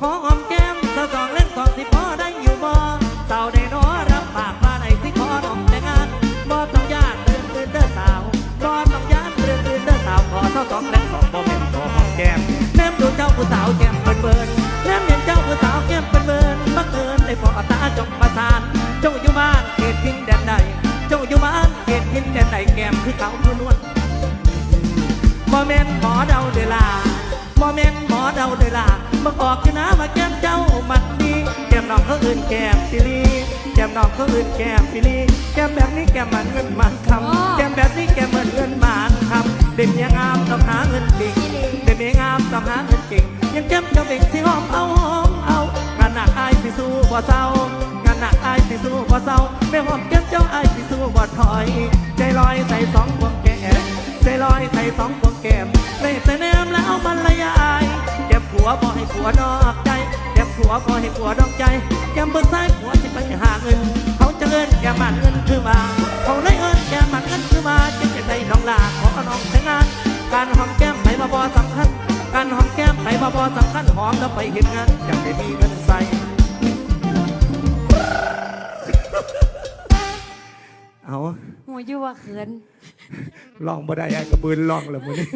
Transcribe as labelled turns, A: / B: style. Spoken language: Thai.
A: ขอหอมแก้มสาวสองเล่นสองสิพอได้อยู่บ่สาวได้นอรับปากว่าไหนสิขอน้องแต่งานบ่ต้องยานเดินเดินเด้อสาวบ่ต้องยานเดินเดินเด้อสาวขอสาวสองเล่นสองบ่แม่นขอหอมแก้มแนมดูเจ้าผู้สาวแก้มเบิ่นเบิ่นแนมเห็นเจ้าผู้สาวแก้มเบิ่นเบิ่นบังเอิญได้พอตาจงประสานเจ้าอยู่บ้านเขตพิงแดนใดเจ้าอยู่บ้านเขตพิงแดนใดแก้มคือเขาผู้นวลบ่แม่นหมอเดาเดล่า บ่แม่นหมอเดาเดอล่าบ่ออกอยู่นะว่าแก้มเจ้ามันดีแก้มน้องเขาอื่นแก้มปิลีแก้มน้องเขาอื่นแก้มปิลีแก้มแบบนี้แก้มมันเงินมันคำแก้มแบบนี้แก้มมันเงินมันคำเด็กยังงามต้องหาเงินเก่งเด็กยังงามต้องหาเงินเก่งยังแก้มเจ้าเบ่งสิหอมเอาหอมเอางานหนักอายสิสู้บ่เศร้างานหนักอายสิสู้บ่เศร้าไม่หอมแก้มเจ้าอายสิสู้บ่ถอย ใจลอยใส่สองพวงแก้มใจลอยใส่สองพวงแก้มเลยแต่แนมแล้วมันละยายเก็ บผัวบ่ให้ผัวนอกใจเก็บผัวบ่ให้ผัวนอกใจแก้มเบิ่งซ้ายผัวจะไปหาเงิน เขาจะเอิ้นแก้มมันเงินคือมาเขาเลยเอิ้นแก้มมันเงินคือมาจะจะได้น้องลาขอน้องแต่งงาน การหอมแก้มไปบ่บ่สำคัญ การหอมแก้มไปบ่บ่สำคัญหอมแล้วไปเห็นงานจะได้มีเงินใส่เอา
B: หัวอยู่ว่าเขิน
A: ลองบ่ได้ไอ้กระบืนลองแล้วมื้อนี้